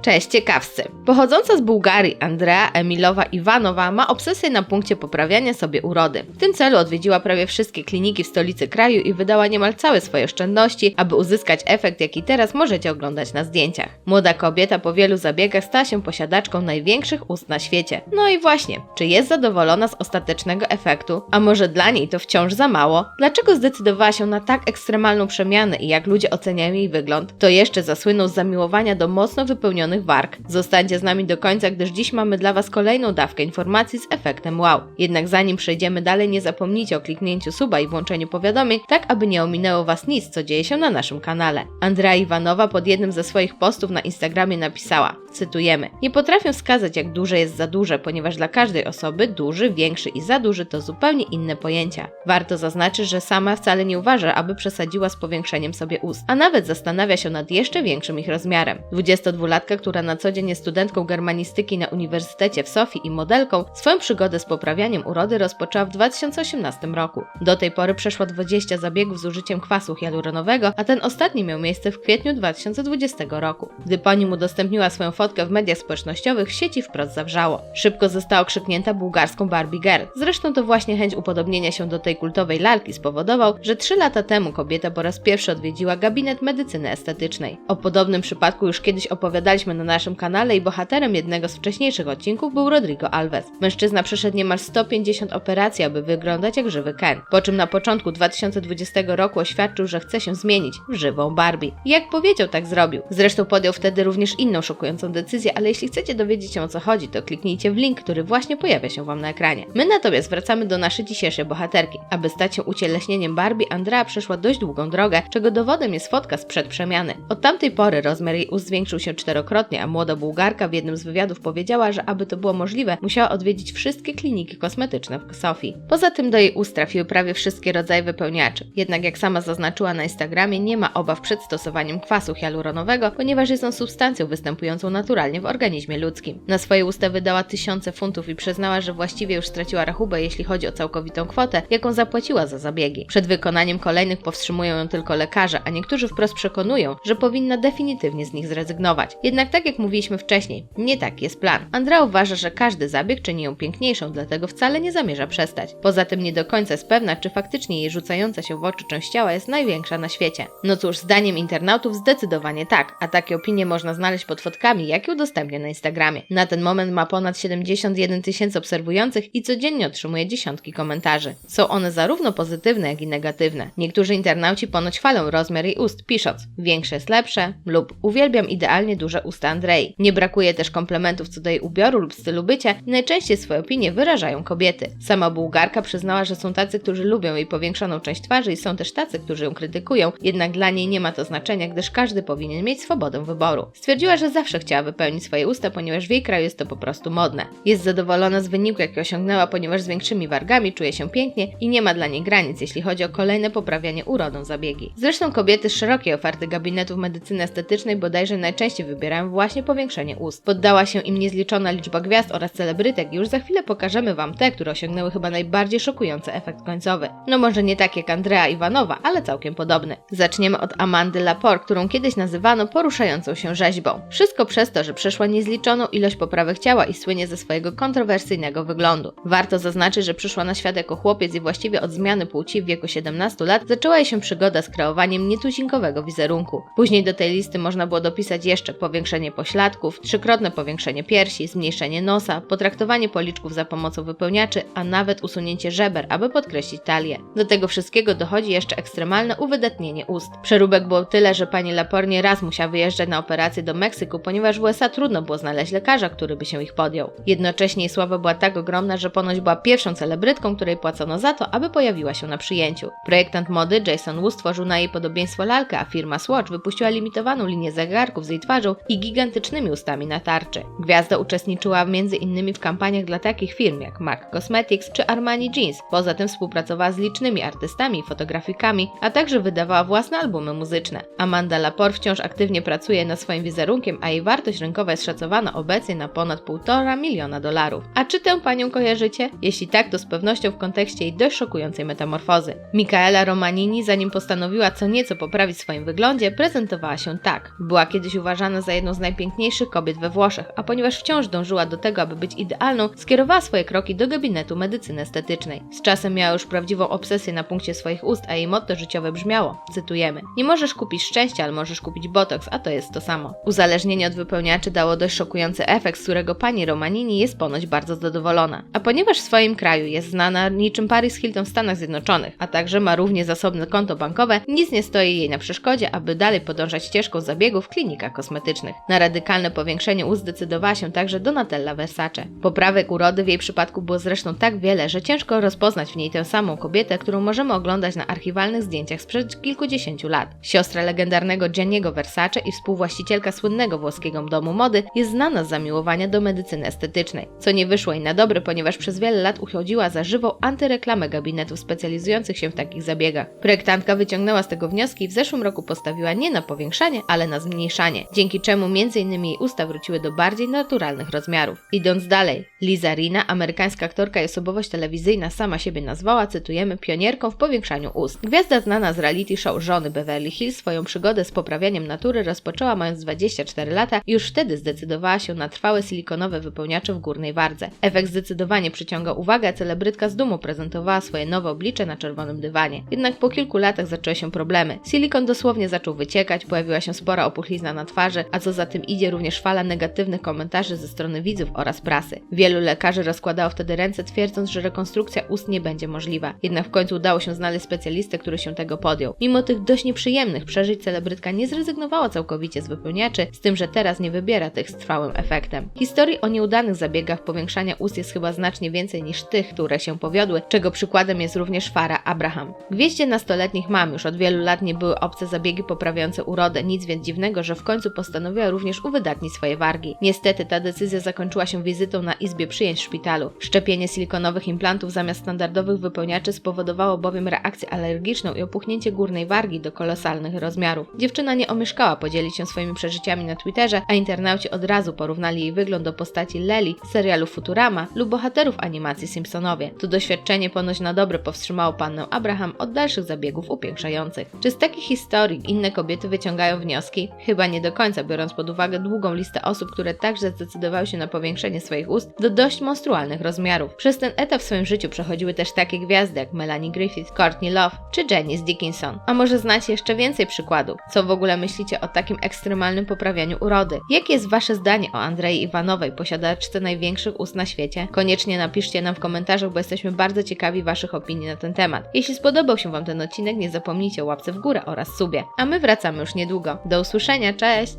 Cześć, ciekawscy. Pochodząca z Bułgarii Andrea Emilowa Iwanowa ma obsesję na punkcie poprawiania sobie urody. W tym celu odwiedziła prawie wszystkie kliniki w stolicy kraju i wydała niemal całe swoje oszczędności, aby uzyskać efekt, jaki teraz możecie oglądać na zdjęciach. Młoda kobieta po wielu zabiegach stała się posiadaczką największych ust na świecie. No i właśnie, czy jest zadowolona z ostatecznego efektu? A może dla niej to wciąż za mało? Dlaczego zdecydowała się na tak ekstremalną przemianę i jak ludzie oceniają jej wygląd? To jeszcze zasłynął z zamiłowania do mocno wypełnionych warg. Zostańcie z nami do końca, gdyż dziś mamy dla Was kolejną dawkę informacji z efektem wow. Jednak zanim przejdziemy dalej, nie zapomnijcie o kliknięciu suba i włączeniu powiadomień, tak aby nie ominęło Was nic, co dzieje się na naszym kanale. Andrea Iwanowa pod jednym ze swoich postów na Instagramie napisała, cytujemy, nie potrafię wskazać jak duże jest za duże, ponieważ dla każdej osoby duży, większy i za duży to zupełnie inne pojęcia. Warto zaznaczyć, że sama wcale nie uważa, aby przesadziła z powiększeniem sobie ust, a nawet zastanawia się nad jeszcze większym ich rozmiarem. 22-latka, która na co dzień jest studentką germanistyki na Uniwersytecie w Sofii i modelką, swoją przygodę z poprawianiem urody rozpoczęła w 2018 roku. Do tej pory przeszła 20 zabiegów z użyciem kwasu hialuronowego, a ten ostatni miał miejsce w kwietniu 2020 roku. Gdy po nim udostępniła swoją fotkę w mediach społecznościowych, sieci wprost zawrzało. Szybko została okrzyknięta bułgarską Barbie Girl. Zresztą to właśnie chęć upodobnienia się do tej kultowej lalki spowodował, że 3 lata temu kobieta po raz pierwszy odwiedziła gabinet medycyny estetycznej. O podobnym przypadku już kiedyś opowiadaliśmy na naszym kanale i bohaterem jednego z wcześniejszych odcinków był Rodrigo Alves. Mężczyzna przeszedł niemal 150 operacji, aby wyglądać jak żywy Ken. Po czym na początku 2020 roku oświadczył, że chce się zmienić w żywą Barbie. Jak powiedział, tak zrobił. Zresztą podjął wtedy również inną szokującą decyzję, ale jeśli chcecie dowiedzieć się o co chodzi, to kliknijcie w link, który właśnie pojawia się Wam na ekranie. My natomiast wracamy do naszej dzisiejszej bohaterki. Aby stać się ucieleśnieniem Barbie, Andrea przeszła dość długą drogę, czego dowodem jest fotka sprzed przemiany. Od tamtej pory rozmiar jej ust zwiększył się czterokrotnie, a młoda Bułgarka w jednym z wywiadów powiedziała, że aby to było możliwe, musiała odwiedzić wszystkie kliniki kosmetyczne w Sofii. Poza tym do jej ust trafiły prawie wszystkie rodzaje wypełniaczy. Jednak jak sama zaznaczyła na Instagramie, nie ma obaw przed stosowaniem kwasu hialuronowego, ponieważ jest on substancją występującą naturalnie w organizmie ludzkim. Na swoje usta wydała tysiące funtów i przyznała, że właściwie już straciła rachubę, jeśli chodzi o całkowitą kwotę, jaką zapłaciła za zabiegi. Przed wykonaniem kolejnych powstrzymują ją tylko lekarze, a niektórzy wprost przekonują, że powinna definitywnie z nich zrezygnować. Jednak tak jak mówiliśmy wcześniej, nie taki jest plan. Andrea uważa, że każdy zabieg czyni ją piękniejszą, dlatego wcale nie zamierza przestać. Poza tym nie do końca jest pewna, czy faktycznie jej rzucająca się w oczy część ciała jest największa na świecie. No cóż, zdaniem internautów zdecydowanie tak, a takie opinie można znaleźć pod fotkami, jakie udostępnia na Instagramie. Na ten moment ma ponad 71 tysięcy obserwujących i codziennie otrzymuje dziesiątki komentarzy. Są one zarówno pozytywne, jak i negatywne. Niektórzy internauci ponoć chwalą rozmiar jej ust, pisząc większe jest lepsze lub uwielbiam idealnie duże usta Andrei. Nie brakuje też komplementów co do jej ubioru lub stylu bycia i najczęściej swoje opinie wyrażają kobiety. Sama Bułgarka przyznała, że są tacy, którzy lubią jej powiększoną część twarzy i są też tacy, którzy ją krytykują, jednak dla niej nie ma to znaczenia, gdyż każdy powinien mieć swobodę wyboru. Stwierdziła, że zawsze chciała wypełnić swoje usta, ponieważ w jej kraju jest to po prostu modne. Jest zadowolona z wyniku, jaki osiągnęła, ponieważ z większymi wargami czuje się pięknie i nie ma dla niej granic, jeśli chodzi o kolejne poprawianie urodą zabiegi. Zresztą kobiety z szerokiej oferty gabinetów medycyny estetycznej bodajże najczęściej wybierają właśnie powiększenie ust. Poddała się im niezliczona liczba gwiazd oraz celebrytek i już za chwilę pokażemy Wam te, które osiągnęły chyba najbardziej szokujący efekt końcowy. No może nie tak jak Andrea Iwanowa, ale całkiem podobny. Zaczniemy od Amandy Lapor, którą kiedyś nazywano poruszającą się rzeźbą. Wszystko przez to, że przeszła niezliczoną ilość poprawek ciała i słynie ze swojego kontrowersyjnego wyglądu. Warto zaznaczyć, że przyszła na świat jako chłopiec i właściwie od zmiany płci w wieku 17 lat zaczęła jej się przygoda z kreowaniem nietuzinkowego wizerunku. Później do tej listy można było dopisać jeszcze powiększenie pośladków, trzykrotne powiększenie piersi, zmniejszenie nosa, potraktowanie policzków za pomocą wypełniaczy, a nawet usunięcie żeber, aby podkreślić talię. Do tego wszystkiego dochodzi jeszcze ekstremalne uwydatnienie ust. Przeróbek było tyle, że pani Lapornie raz musiała wyjeżdżać na operację do Meksyku, ponieważ w USA trudno było znaleźć lekarza, który by się ich podjął. Jednocześnie jej sława była tak ogromna, że ponoć była pierwszą celebrytką, której płacono za to, aby pojawiła się na przyjęciu. Projektant mody Jason Wu stworzył na jej podobieństwo lalkę, a firma Swatch wypuściła limitowaną linię zegarków z jej twarzą i gigantycznymi ustami na tarczy. Gwiazda uczestniczyła m.in. w kampaniach dla takich firm jak MAC Cosmetics czy Armani Jeans. Poza tym współpracowała z licznymi artystami i fotografikami, a także wydawała własne albumy muzyczne. Amanda Lepore wciąż aktywnie pracuje nad swoim wizerunkiem, a jej wartość wartość rynkowa jest szacowana obecnie na ponad 1,5 miliona dolarów. A czy tę panią kojarzycie? Jeśli tak, to z pewnością w kontekście jej dość szokującej metamorfozy. Michaela Romanini, zanim postanowiła co nieco poprawić swoim wyglądzie, prezentowała się tak. Była kiedyś uważana za jedną z najpiękniejszych kobiet we Włoszech, a ponieważ wciąż dążyła do tego, aby być idealną, skierowała swoje kroki do gabinetu medycyny estetycznej. Z czasem miała już prawdziwą obsesję na punkcie swoich ust, a jej motto życiowe brzmiało, cytujemy, nie możesz kupić szczęścia, ale możesz kupić botox, a to jest to samo. Uzależnienie od wypełniaczy dało dość szokujący efekt, z którego pani Romanini jest ponoć bardzo zadowolona. A ponieważ w swoim kraju jest znana niczym Paris Hilton w Stanach Zjednoczonych, a także ma równie zasobne konto bankowe, nic nie stoi jej na przeszkodzie, aby dalej podążać ścieżką zabiegów w klinikach kosmetycznych. Na radykalne powiększenie ust zdecydowała się także Donatella Versace. Poprawek urody w jej przypadku było zresztą tak wiele, że ciężko rozpoznać w niej tę samą kobietę, którą możemy oglądać na archiwalnych zdjęciach sprzed kilkudziesięciu lat. Siostra legendarnego Gianniego Versace i współwłaścicielka słynnego włoskiego domu mody jest znana z zamiłowania do medycyny estetycznej, co nie wyszło jej na dobre, ponieważ przez wiele lat uchodziła za żywą antyreklamę gabinetów specjalizujących się w takich zabiegach. Projektantka wyciągnęła z tego wnioski i w zeszłym roku postawiła nie na powiększanie, ale na zmniejszanie, dzięki czemu m.in. jej usta wróciły do bardziej naturalnych rozmiarów. Idąc dalej, Liza Rina, amerykańska aktorka i osobowość telewizyjna sama siebie nazwała, cytujemy, pionierką w powiększaniu ust. Gwiazda znana z reality show żony Beverly Hills swoją przygodę z poprawianiem natury rozpoczęła mając 24 lata i już wtedy zdecydowała się na trwałe silikonowe wypełniacze w górnej wardze. Efekt zdecydowanie przyciąga uwagę, a celebrytka z dumą prezentowała swoje nowe oblicze na czerwonym dywanie. Jednak po kilku latach zaczęły się problemy. Silikon dosłownie zaczął wyciekać, pojawiła się spora opuchlizna na twarzy, a co za tym idzie również fala negatywnych komentarzy ze strony widzów oraz prasy. Wielu lekarzy rozkładało wtedy ręce, twierdząc, że rekonstrukcja ust nie będzie możliwa. Jednak w końcu udało się znaleźć specjalistę, który się tego podjął. Mimo tych dość nieprzyjemnych przeżyć, celebrytka nie zrezygnowała całkowicie z wypełniaczy, z tym, że teraz nie wybiera tych z trwałym efektem. Historii o nieudanych zabiegach powiększania ust jest chyba znacznie więcej niż tych, które się powiodły, czego przykładem jest również Farah Abraham. Gwieździe nastoletnich mam już od wielu lat nie były obce zabiegi poprawiające urodę, nic więc dziwnego, że w końcu postanowiła również uwydatnić swoje wargi. Niestety ta decyzja zakończyła się wizytą na izbie przyjęć w szpitalu. Szczepienie silikonowych implantów zamiast standardowych wypełniaczy spowodowało bowiem reakcję alergiczną i opuchnięcie górnej wargi do kolosalnych rozmiarów. Dziewczyna nie omieszkała podzielić się swoimi przeżyciami na Twitterze, a internauci od razu porównali jej wygląd do postaci Leli z serialu Futurama lub bohaterów animacji Simpsonowie. To doświadczenie ponoć na dobre powstrzymało pannę Abraham od dalszych zabiegów upiększających. Czy z takich historii inne kobiety wyciągają wnioski? Chyba nie do końca, biorąc pod uwagę długą listę osób, które także zdecydowały się na powiększenie swoich ust do dość monstrualnych rozmiarów. Przez ten etap w swoim życiu przechodziły też takie gwiazdy jak Melanie Griffith, Courtney Love czy Janice Dickinson. A może znacie jeszcze więcej przykładów? Co w ogóle myślicie o takim ekstremalnym poprawianiu urody? Jakie jest wasze zdanie o Andrei Iwanowej, posiadaczce największych ust na świecie? Koniecznie napiszcie nam w komentarzach, bo jesteśmy bardzo ciekawi waszych opinii na ten temat. Jeśli spodobał się wam ten odcinek, nie zapomnijcie o łapce w górę oraz subie. A my wracamy już niedługo. Do usłyszenia, cześć!